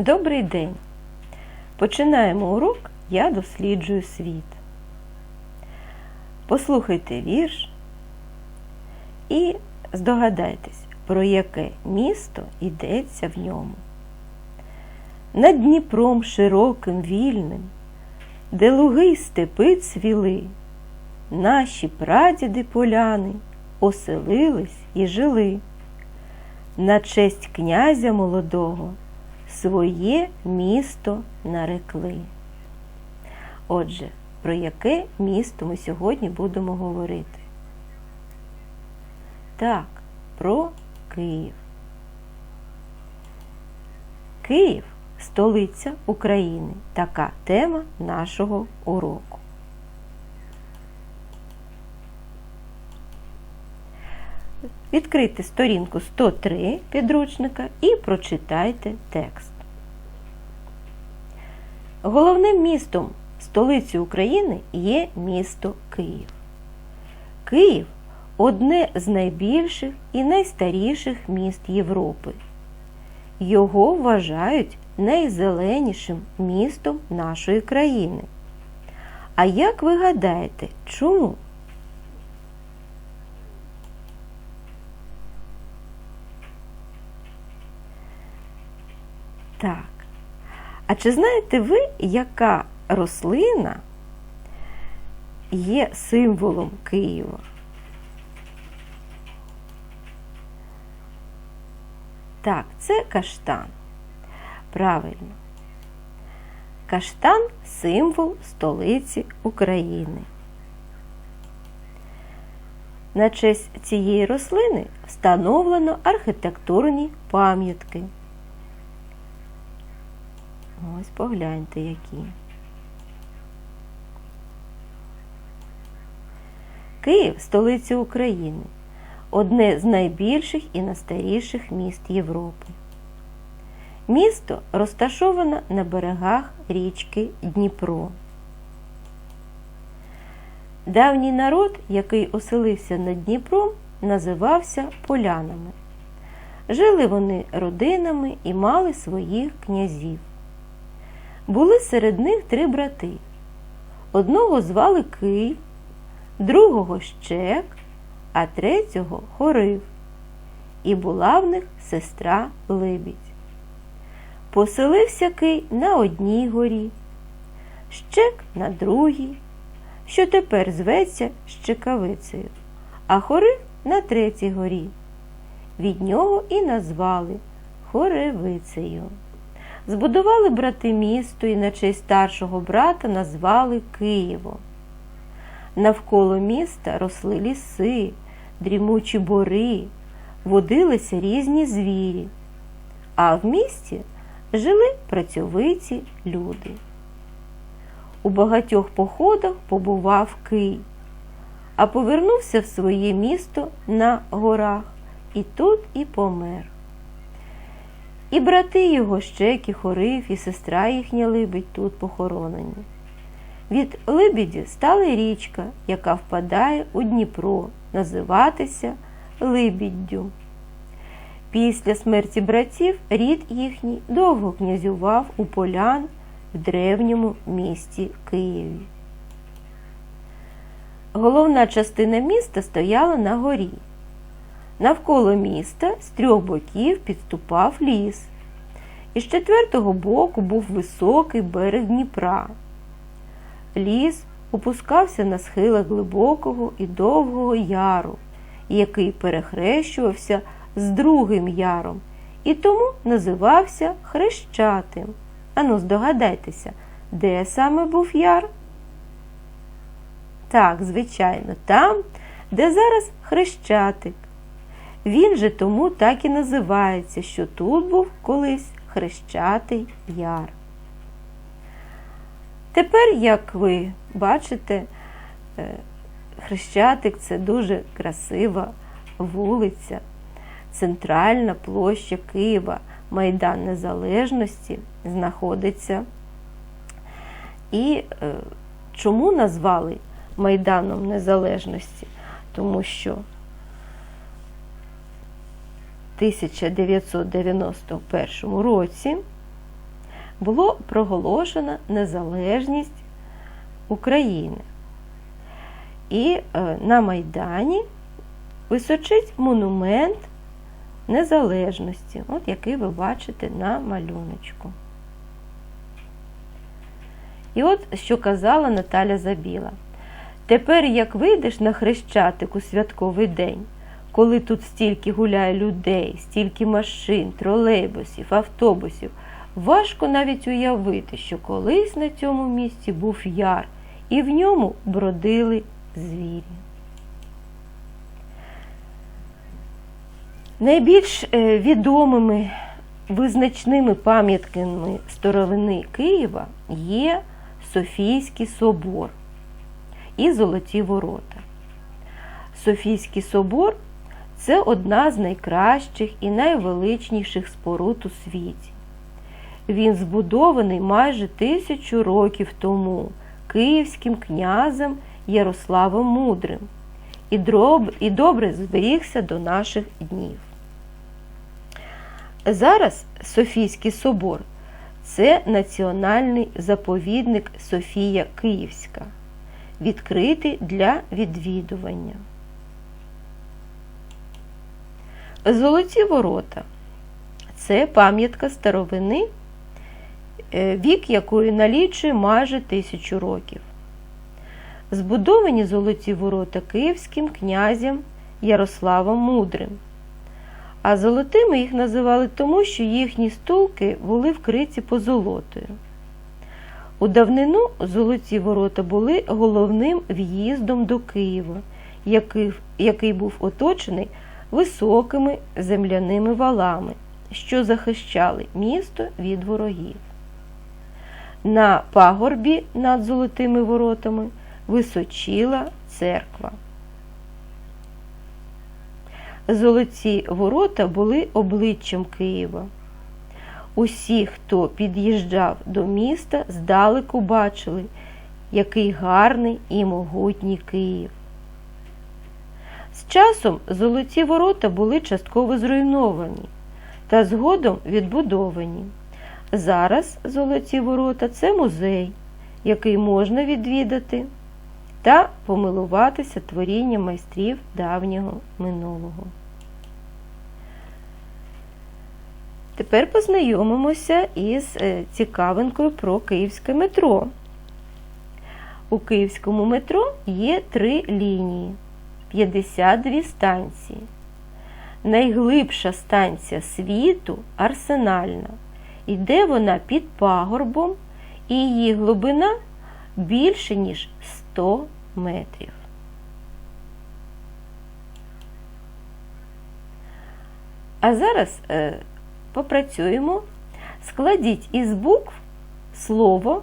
Добрий день! Починаємо урок Я досліджую світ. Послухайте вірш і здогадайтесь, про яке місто йдеться в ньому. Над Дніпром широким вільним, де луги й степи цвіли, наші прадіди поляни оселились і жили. На честь князя молодого своє місто нарекли. Отже, про яке місто ми сьогодні будемо говорити? Так, про Київ. Київ столиця України. Така тема нашого уроку. Відкрийте сторінку 103 підручника і прочитайте текст. Головним містом столиці України є місто Київ. Київ одне з найбільших і найстаріших міст Європи. Його вважають найзеленішим містом нашої країни. А як ви гадаєте, чому? Так. А чи знаєте ви, яка рослина є символом Києва? Так, це каштан. Правильно. Каштан символ столиці України. На честь цієї рослини встановлено архітектурні пам'ятки. Ось погляньте які. Київ столиця України. Одне з найбільших і найстаріших міст Європи. Місто розташоване на берегах річки Дніпро. Давній народ, який оселився над Дніпром, називався полянами. Жили вони родинами і мали своїх князів. Були серед них три брати. Одного звали Кий, другого Щек, а третього Хорив. І була в них сестра Либідь. Поселився Кий на одній горі, Щек на другій, що тепер зветься Щекавицею, а Хорив на третій горі. Від нього і назвали Хоревицею. Збудували брати місто і на честь старшого брата назвали Києво. Навколо міста росли ліси, дрімучі бори, водилися різні звірі, а в місті жили працьовиті люди. У багатьох походах побував Кий, а повернувся в своє місто на горах і тут і помер. І брати його щеки хорив, і сестра їхня Либідь тут похоронені. Від Либіді стала річка, яка впадає у Дніпро, називатися Либіддю. Після смерті братів рід їхній довго князював у полян в древньому місті Києві. Головна частина міста стояла на горі. Навколо міста з трьох боків підступав ліс. І з четвертого боку був високий берег Дніпра. Ліс опускався на схилах глибокого і довгого яру, який перехрещувався з другим яром, і тому називався Хрещатим. Ану, здогадайтеся, де саме був яр? Так, звичайно, там, де зараз Хрещатик. Він же тому так і називається, що тут був колись Хрещатий Яр. Тепер, як ви бачите, Хрещатик це дуже красива вулиця, центральна площа Києва, Майдан Незалежності знаходиться. І чому назвали Майданом Незалежності? Тому що 1991 році було проголошено незалежність України. І е, на Майдані височить монумент незалежності, от який ви бачите на малюночку. І от що казала Наталя Забіла. Тепер, як вийдеш на Хрещатик у святковий день, коли тут стільки гуляє людей, стільки машин, тролейбусів, автобусів, важко навіть уявити, що колись на цьому місці був яр, і в ньому бродили звірі. Найбільш е, відомими визначними пам'ятками старовини Києва є Софійський собор і Золоті Ворота. Софійський собор це одна з найкращих і найвеличніших споруд у світі. Він збудований майже тисячу років тому київським князем Ярославом Мудрим і, дроб, і добре зберігся до наших днів. Зараз Софійський собор це національний заповідник Софія Київська, відкритий для відвідування. Золоті ворота це пам'ятка старовини, е, вік якої налічує майже тисячу років. Збудовані золоті ворота київським князем Ярославом Мудрим. А золотими їх називали тому, що їхні стулки були вкриті позолотою. У давнину золоті ворота були головним в'їздом до Києва, який, який був оточений високими земляними валами, що захищали місто від ворогів. На пагорбі над золотими воротами височіла церква. Золоті ворота були обличчям Києва. Усі, хто під'їжджав до міста, здалеку бачили, який гарний і могутній Київ. Часом золоті ворота були частково зруйновані та згодом відбудовані. Зараз золоті ворота це музей, який можна відвідати та помилуватися творінням майстрів давнього минулого. Тепер познайомимося із е, цікавинкою про київське метро. У київському метро є три лінії, 52 станції. Найглибша станція світу арсенальна. Іде вона під пагорбом, і її глибина більше, ніж 100 метрів. А зараз е, попрацюємо. Складіть із букв слово,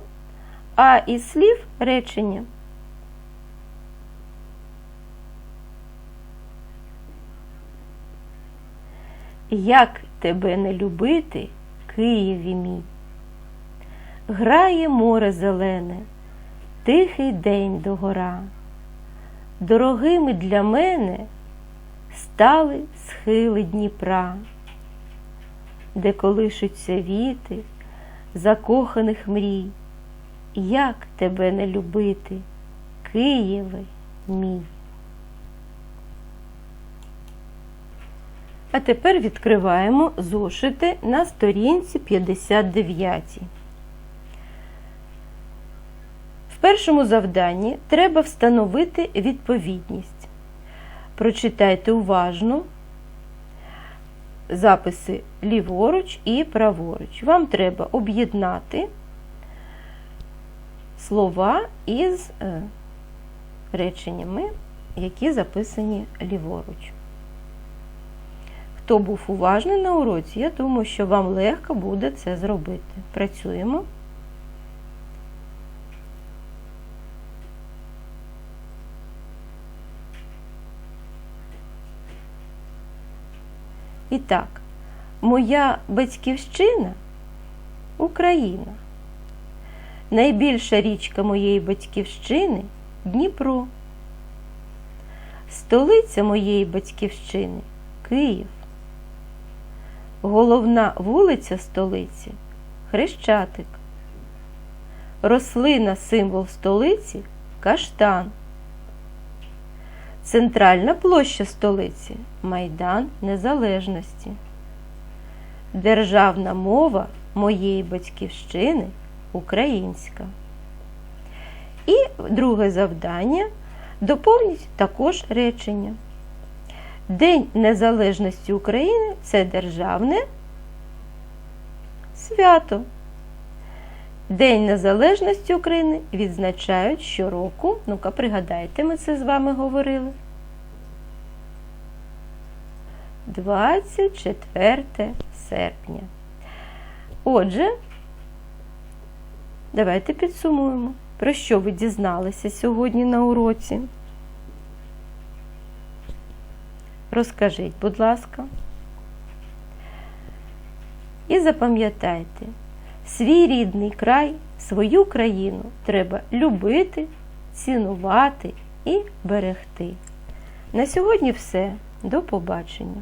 а із слів речення. Як тебе не любити, Києві мій? Грає море зелене, тихий день догора. Дорогими для мене стали схили Дніпра де колишуться віти, закоханих мрій. Як тебе не любити, Києве мій. А тепер відкриваємо зошити на сторінці 59. В першому завданні треба встановити відповідність. Прочитайте уважно записи ліворуч і праворуч. Вам треба об'єднати слова із е, реченнями, які записані ліворуч. Хто був уважний на уроці, я думаю, що вам легко буде це зробити. Працюємо. І так, моя батьківщина Україна. Найбільша річка моєї батьківщини Дніпро. Столиця моєї Хрещатик. Рослина символ столиці каштан. Центральна площа столиці Майдан Незалежності. Державна мова моєї батьківщини українська. І друге завдання доповніть також речення. День Незалежності України це державне свято. День Незалежності України відзначають щороку. Ну-ка, пригадайте, ми це з вами говорили. 24 серпня. Отже, давайте підсумуємо, про що ви дізналися сьогодні на уроці. Розкажіть, будь ласка. І запам'ятайте, свій рідний край, свою країну треба любити, цінувати і берегти. На сьогодні все. До побачення!